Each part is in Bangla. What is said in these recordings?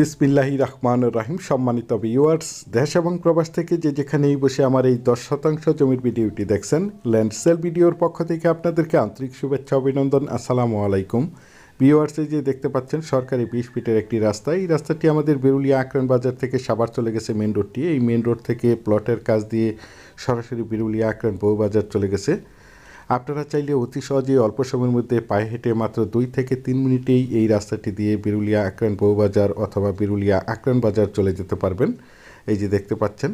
বিসমিল্লাহি রহমান রাহিম। সম্মানিত ভিউয়ার্স দেশ এবং প্রবাস থেকে যে যেখানেই বসে আমার এই দশ শতাংশ জমির ভিডিওটি দেখছেন, ল্যান্ড সেল ভিডিওর পক্ষ থেকে আপনাদেরকে আন্তরিক শুভেচ্ছা, অভিনন্দন, আসসালামু আলাইকুম। ভিউয়ার্সে যে দেখতে পাচ্ছেন, সরকারি বিশ ফিটের একটি রাস্তা। এই রাস্তাটি আমাদের বেরুলিয়া আক্রান বাজার থেকে সাবার চলে গেছে মেন রোডটি এই মেন রোড থেকে প্লটের কাজ দিয়ে সরাসরি বেরুলিয়া আক্রান বউবাজার চলে গেছে। আপনারা চাইলে অতি সহজে অল্প সময়ের মধ্যে পায়ে হেঁটে মাত্র দুই থেকে তিন মিনিটেই এই রাস্তাটি দিয়ে বিরুলিয়া আক্রান বউবাজার অথবা বিরুলিয়া আক্রান বাজার চলে যেতে পারবেন। এই যে দেখতে পাচ্ছেন,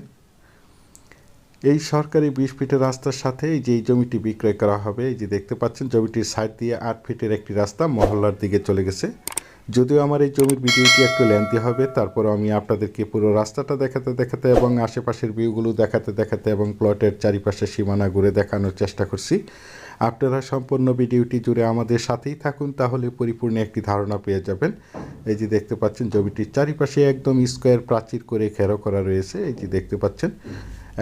এই সরকারি বিশ ফিটের রাস্তার সাথে এই যে এই জমিটি বিক্রয় করা হবে, এই যে দেখতে পাচ্ছেন, জমিটির সাইড দিয়ে আট ফিটের একটি রাস্তা মহল্লার দিকে চলে গেছে। যদিও আমার এই জমির ভিডিওটি একটু লেন্থি হবে তারপর আমি আপনাদেরকে পুরো রাস্তাটা দেখাতে দেখাতে এবং আশেপাশের ভিউগুলো দেখাতে দেখাতে এবং প্লটের চারিপাশে সীমানা ঘুরে দেখানোর চেষ্টা করছি। আপনারা সম্পূর্ণ ভিডিওটি জুড়ে আমাদের সাথেই থাকুন, তাহলে পরিপূর্ণ একটি ধারণা পেয়ে যাবেন। এই যে দেখতে পাচ্ছেন, জমিটির চারিপাশে একদম স্কোয়ার প্রাচীর করে ঘেরো করা রয়েছে। এই যে দেখতে পাচ্ছেন,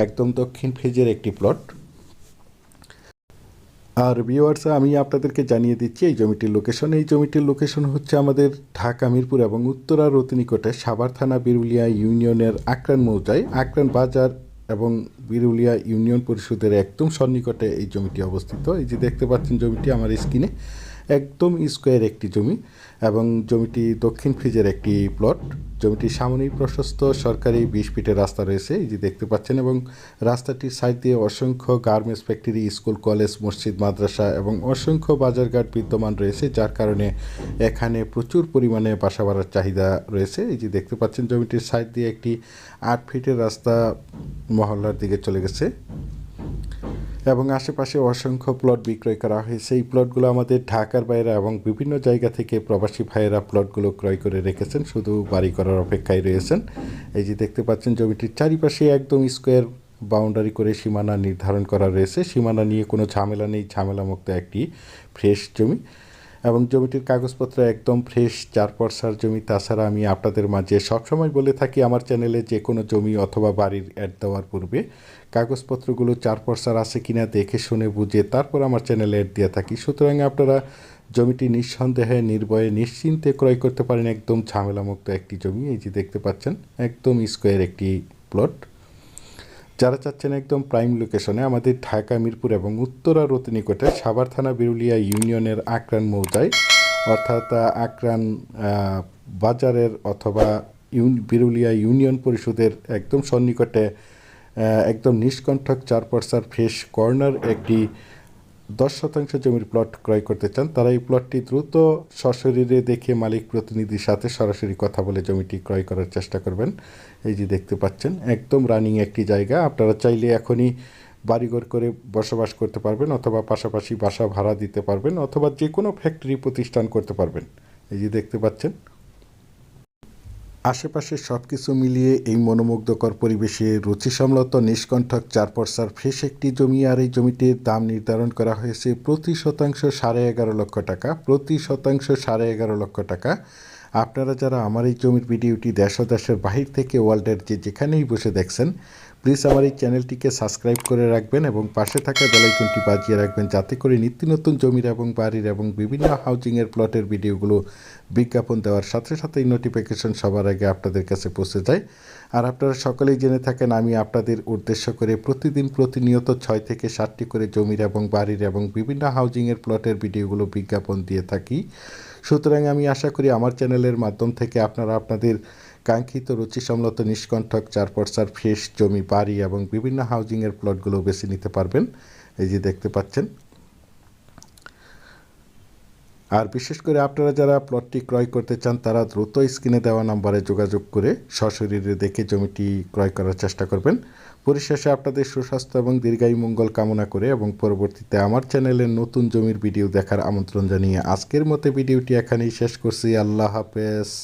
একদম দক্ষিণ ফেজের একটি প্লট আর ভিওয়ার্স আমি আপনাদেরকে জানিয়ে দিচ্ছি, এই জমিটির লোকেশন এই জমিটির লোকেশন হচ্ছে আমাদের ঢাকা, মিরপুর এবং উত্তরা রতিনিকটে সাভার থানা, বিরুলিয়া ইউনিয়নের আক্রান মৌজায়। আক্রান বাজার এবং বিরুলিয়া ইউনিয়ন পরিষদের একদম সন্নিকটে এই জমিটি অবস্থিত। এই যে দেখতে পাচ্ছেন জমিটি আমার স্ক্রিনে। একদম স্কোয়ার একটি জমি এবং জমিটি দক্ষিণ ফ্রিজের একটি প্লট। জমিটির সামনেই প্রশস্ত সরকারি বিশ ফিটের রাস্তা রয়েছে, এই যে দেখতে পাচ্ছেন, এবং রাস্তাটির সাইড দিয়ে অসংখ্য গার্মেন্টস ফ্যাক্টরি, স্কুল, কলেজ, মসজিদ, মাদ্রাসা এবং অসংখ্য বাজারঘাট বিদ্যমান রয়েছে, যার কারণে এখানে প্রচুর পরিমাণে বাসা বাড়ার চাহিদা রয়েছে। এই যে দেখতে পাচ্ছেন, জমিটির সাইড দিয়ে একটি আট ফিটের রাস্তা মহল্লার দিকে চলে গেছে। এবং আশেপাশে অসংখ্য প্লট বিক্রয় করা হয়েছে। এই প্লটগুলো আমাদের ঢাকার বাইরে এবং বিভিন্ন জায়গা থেকে প্রবাসী ভাইয়েরা প্লটগুলো ক্রয় করে রেখেছেন, শুধু বাড়ি করার অপেক্ষায় রয়েছেন। এই যে দেখতে পাচ্ছেন জমিটির চারিপাশে একদম স্কোয়ার বাউন্ডারি করে সীমানা নির্ধারণ করা রয়েছে। সীমানা নিয়ে কোনো ঝামেলা নেই, ঝামেলামুক্ত একটি ফ্রেশ জমি। এবং জমিটির কাগজপত্র একদম ফ্রেশ চার পরসার জমি। তাছাড়া আমি আপনাদের মাঝে সবসময় বলে থাকি, আমার চ্যানেলে যে কোনো জমি অথবা বাড়ির অ্যাড দেওয়ার পূর্বে কাগজপত্রগুলো চার পরসার আছে কিনা দেখে শুনে বুঝে তারপর আমার চ্যানেলে অ্যাড দিয়ে থাকি। সুতরাং আপনারা জমিটি নিঃসন্দেহে, নির্ভয়ে, নিশ্চিন্তে ক্রয় করতে পারেন। একদম ঝামেলামুক্ত একটি জমি, এই যে দেখতে পাচ্ছেন, একদম স্কোয়ার একটি প্লট যারা চাচ্ছেন একদম প্রাইম লোকেশনে আমাদের ঢাকা, মিরপুর এবং উত্তরা রতি নিকটে সাভার থানা বিরুলিয়া ইউনিয়নের আক্রান মৌজায়, অর্থাৎ আক্রান বাজারের অথবা বিরুলিয়া ইউনিয়ন পরিষদের একদম সন্নিকটে একদম নিষ্কণ্ঠক চারপার্সার পরসার ফ্রেশ কর্নার একটি দশ শতাংশ জমির প্লট ক্রয় করতে চান, তারা এই প্লটটি দ্রুত সশরীরে দেখে মালিক প্রতিনিধির সাথে সরাসরি কথা বলে জমিটি ক্রয় করার চেষ্টা করবেন। এই যে দেখতে পাচ্ছেন, একদম রানিং একটি জায়গা। আপনারা চাইলে এখনই বাড়িঘর করে বসবাস করতে পারবেন অথবা পাশাপাশি বাসা ভাড়া দিতে পারবেন অথবা যে কোনো ফ্যাক্টরি প্রতিষ্ঠান করতে পারবেন। এই যে দেখতে পাচ্ছেন আশেপাশে সব কিছু মিলিয়ে এই মনোমুগ্ধকর পরিবেশে রুচি রুচিসম্মত নিষ্কণ্ঠক চার পরসার ফ্রেশ একটি জমি আর এই জমিটির দাম নির্ধারণ করা হয়েছে প্রতি শতাংশ সাড়ে এগারো লক্ষ টাকা, প্রতি শতাংশ সাড়ে এগারো লক্ষ টাকা। আপনারা যারা আমার এই জমির ভিডিওটি দেশ দেশের বাহির থেকে ওয়ার্ল্ডের যে যেখানেই বসে দেখছেন প্লিজ আমার এই চ্যানেলটিকে সাবস্ক্রাইব করে রাখবেন এবং পাশে থাকা বেলাইকনটি বাজিয়ে রাখবেন যাতে করে নিত্য নতুন জমির এবং বাড়ির এবং বিভিন্ন হাউজিংয়ের প্লটের ভিডিওগুলো বিজ্ঞাপন দেওয়ার সাথে সাথে এই নোটিফিকেশন সবার আগে আপনাদের কাছে পৌঁছে যায়। আর আপনারা সকলেই জেনে থাকেন, আমি আপনাদের উদ্দেশ্য করে প্রতিদিন প্রতিনিয়ত ছয় থেকে সাতটি করে জমির এবং বাড়ির এবং বিভিন্ন হাউজিংয়ের প্লটের ভিডিওগুলো বিজ্ঞাপন দিয়ে থাকি। সুতরাং আমি আশা করি আমার চ্যানেলের মাধ্যম থেকে আপনারা আপনাদের কাঙ্ক্ষিত রুচি রুচিসম্মত নিষ্কণ্ঠক চার পরসার ফ্রেশ জমি, বাড়ি এবং বিভিন্ন হাউজিংয়ের প্লটগুলো বেছে নিতে পারবেন। এই যে দেখতে পাচ্ছেন। আর বিশেষ করে আপনারা যারা প্লটটি ক্রয় করতে চান, তারা দ্রুত স্ক্রিনে দেওয়া নাম্বারে যোগাযোগ করে সশরীরে দেখে জমিটি ক্রয় করার চেষ্টা করবেন। পরিশেষে আপনাদের সুস্বাস্থ্য এবং দীর্ঘায়ু মঙ্গল কামনা করে এবং পরবর্তীতে আমার চ্যানেলের নতুন জমির ভিডিও দেখার আমন্ত্রণ জানিয়ে আজকের মতো ভিডিওটি এখানেই শেষ করছি। আল্লাহ হাফেজ।